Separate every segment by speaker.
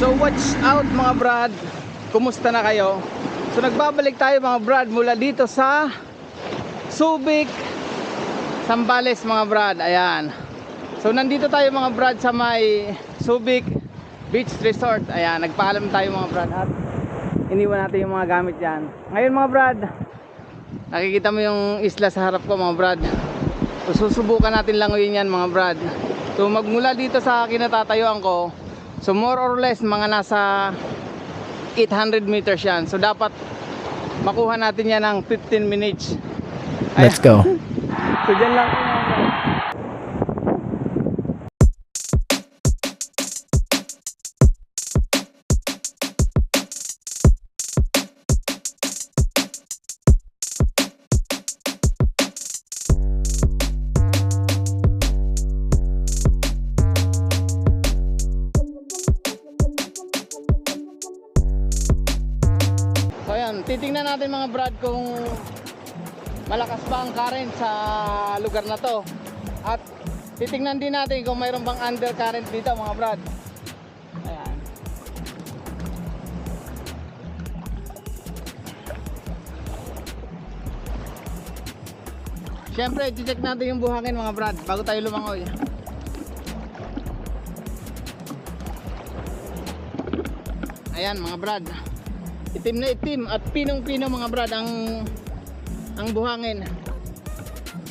Speaker 1: So watch out mga brad. Kumusta na kayo? So nagbabalik tayo mga brad mula dito sa Subic Sambales mga brad. Ayan. So nandito tayo mga brad sa may Subic Beach Resort. Ayan nagpaalam tayo mga brad At iniwan natin yung mga gamit yan Ngayon mga brad Nakikita mo yung isla sa harap ko mga brad. So susubukan natin langoyin yan mga brad. So magmula dito sa kinatatayuan ko So more or less mga nasa 800 meters yan. So dapat makuha natin yan ng 15 minutes.
Speaker 2: Let's go.
Speaker 1: So dyan lang natin mga brad kung malakas ba ang current sa lugar na to. At titingnan din natin kung mayroon bang undercurrent dito mga brad. Ayan. Siyempre, check natin yung buhangin mga brad bago tayo lumangoy. Ayan mga brad. Itim na itim at pinong-pino mga brad ang ang buhangin.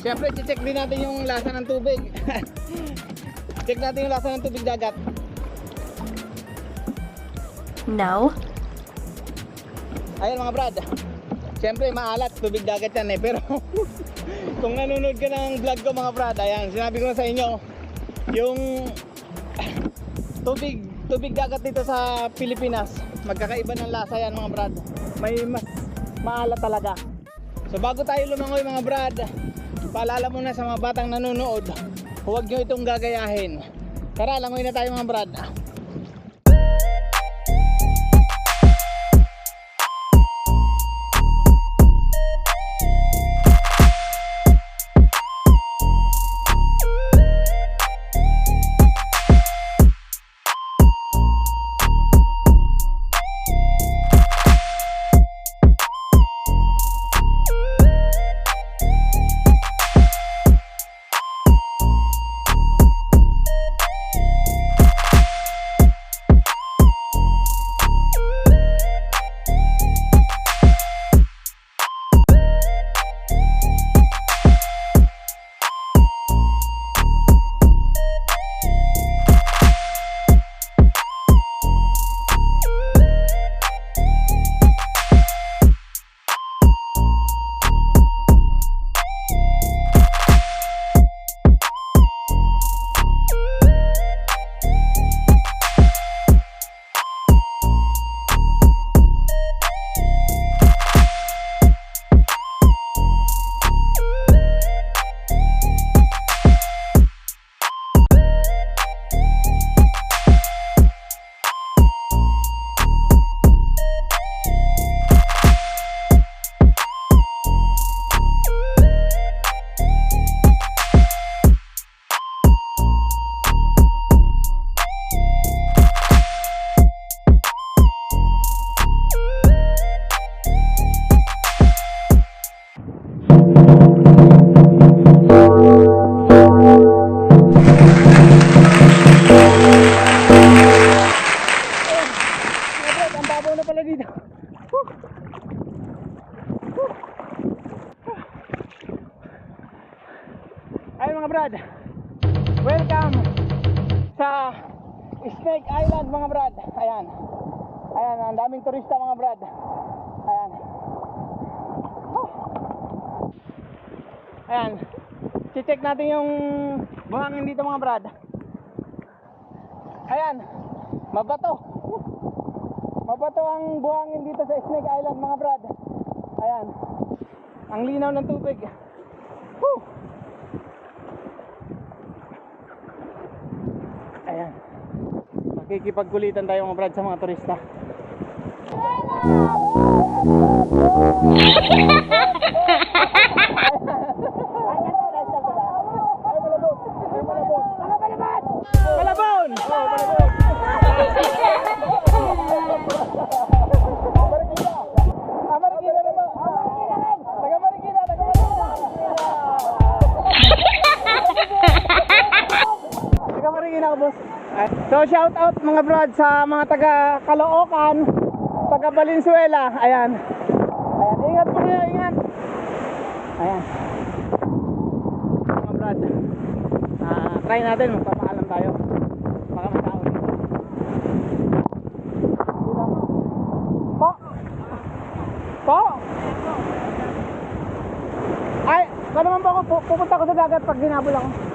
Speaker 1: Siyempre, check din natin yung lasa ng tubig. check natin yung lasa ng tubig dagat.
Speaker 3: No.
Speaker 1: Ayan mga brad. Siyempre, maalat tubig dagat yan eh. Pero kung nanonood ka ng vlog ko mga brad, ayan, sinabi ko na sa inyo, yung tubig tubig dagat dito sa Pilipinas, magkakaiba ng lasa yan mga brad. May mas maalat talaga. So bago tayo lumangoy mga brad, paalala muna sa mga batang nanonood, huwag nyo itong gagayahin. Tara, langoy na tayo mga brad. Brad. Welcome sa Snake Island mga brad. Ayan. Ayan, ang daming turista mga brad. Ayan. Ayan. Check natin yung buhangin dito mga brad. Ayan. Mabato. Mabato ang buhangin dito sa Snake Island mga brad. Ayan. Ang linaw ng tubig. Woo! Ayan. Makikipagkulitan tayo mga brad sa mga turista. ako, boss. So, shout out mga brad sa mga taga Caloocan, taga Valenzuela. Ayan. Ayan, ingat po kayo, ingat. Ayan. Mga brad. Ah, try natin, magpapaalam tayo. Baka may. Po. Po. Ay, kung naman pupunta ako sa dagat pag hinabol ako.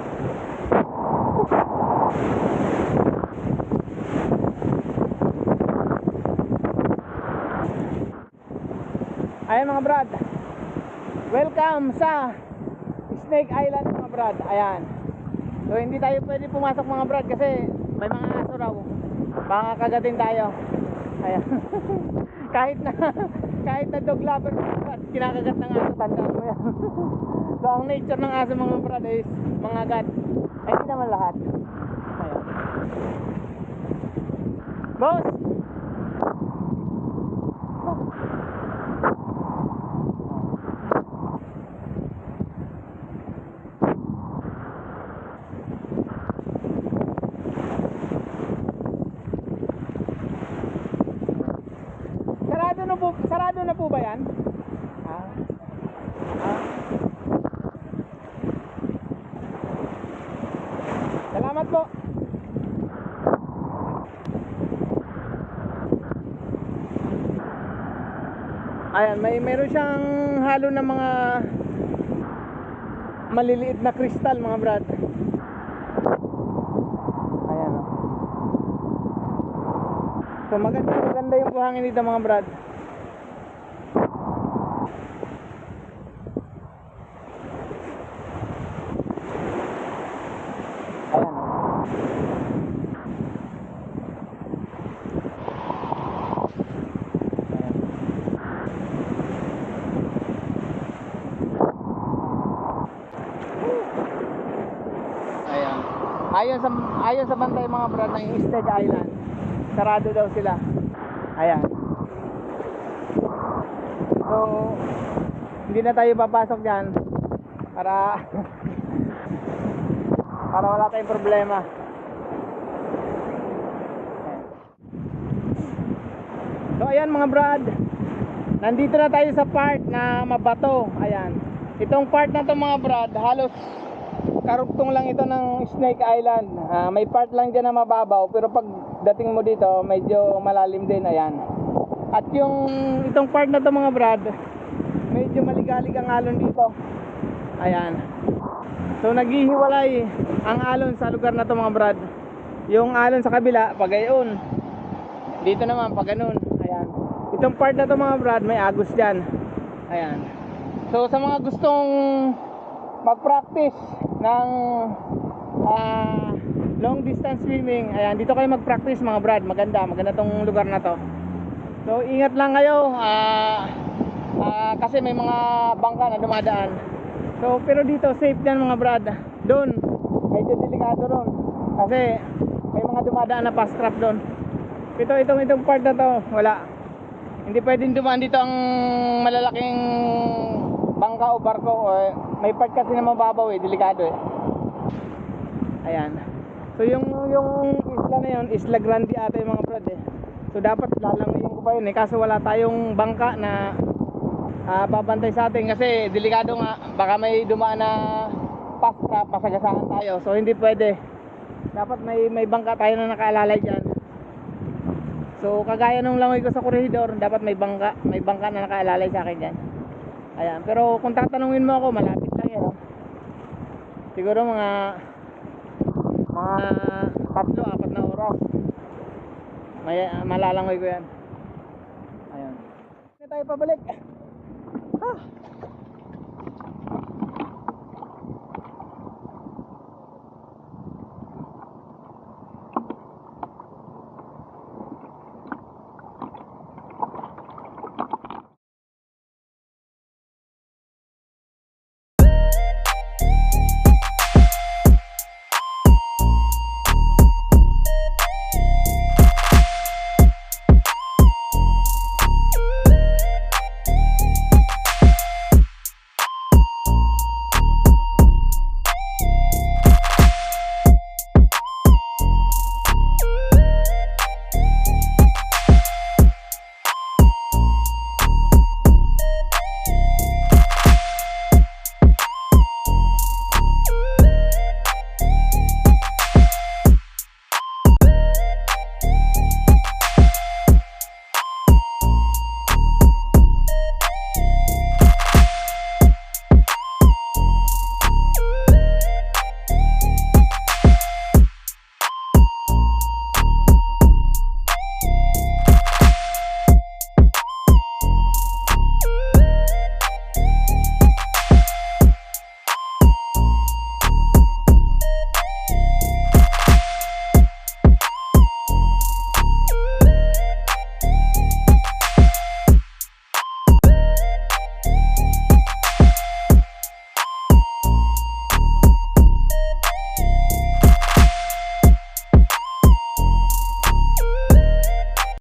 Speaker 1: Ayan mga brad. Welcome sa Snake Island mga brad. Ayan. So hindi tayo pwede pumasok mga brad kasi may mga aso raw. Baka kagatin tayo. Ayan. kahit na kahit na dog lover mga brad, kinakagat ng aso tandaan mo yan. so ang nature ng aso mga brad is mga gat. Ay hindi naman lahat. Ayan. Boss! Sarado na po, sarado na po ba 'yan? Ah. Ah. Salamat po. Ayan, may meron siyang halo ng mga maliliit na kristal mga brad. Ayan oh. So maganda, maganda yung buhangin dito mga brad. Ayan oh. Ayan. Ayon sa ayon sa bantay mga brad ng Easted Island. Sarado daw sila. Ayan. So hindi na tayo papasok diyan para para wala tayong problema. So ayan mga brad. Nandito na tayo sa part na mabato. Ayan. Itong part na to mga brad, halos karugtong lang ito ng Snake Island. Ah, may part lang dyan na mababaw, pero pag dating mo dito, medyo malalim din. Ayan. At yung itong part na to mga brad, medyo maligalig ang alon dito. Ayan. So naghihiwalay ang alon sa lugar na to mga brad. Yung alon sa kabila, pag gayon. Dito naman, pag ganun. Ayan. Itong part na to mga brad, may agos dyan. Ayan. So sa mga gustong mag-practice ng ah, long distance swimming, ayan, dito kayo mag-practice mga brad. Maganda, maganda tong lugar na to. So ingat lang kayo ah, ah, kasi may mga bangka na dumadaan. So pero dito safe yan mga brad. Doon, medyo delikado ron. Kasi may mga dumadaan na fast trap doon. Ito itong itong part na to, wala. Hindi pwedeng dumaan dito ang malalaking bangka o barko o eh, may part kasi na mababaw eh, delikado eh. Ayan. So yung yung isla na yun, Isla Grande ata yung mga brad eh. So dapat lalangoyin ko pa yun eh kaso wala tayong bangka na ah, babantay sa atin kasi delikado nga baka may dumaan na fast trap masagasahan tayo. So hindi pwede. Dapat may may bangka tayo na nakaalalay diyan. So kagaya nung langoy ko sa corridor, dapat may bangka, may bangka na nakaalalay sa akin diyan. Ayan, pero kung tatanungin mo ako, malapit lang 'yan. Oh. Siguro mga mga tatlo, apat na oras. May malalangoy ko 'yan. Ayan. Hindi tayo pabalik. Ah.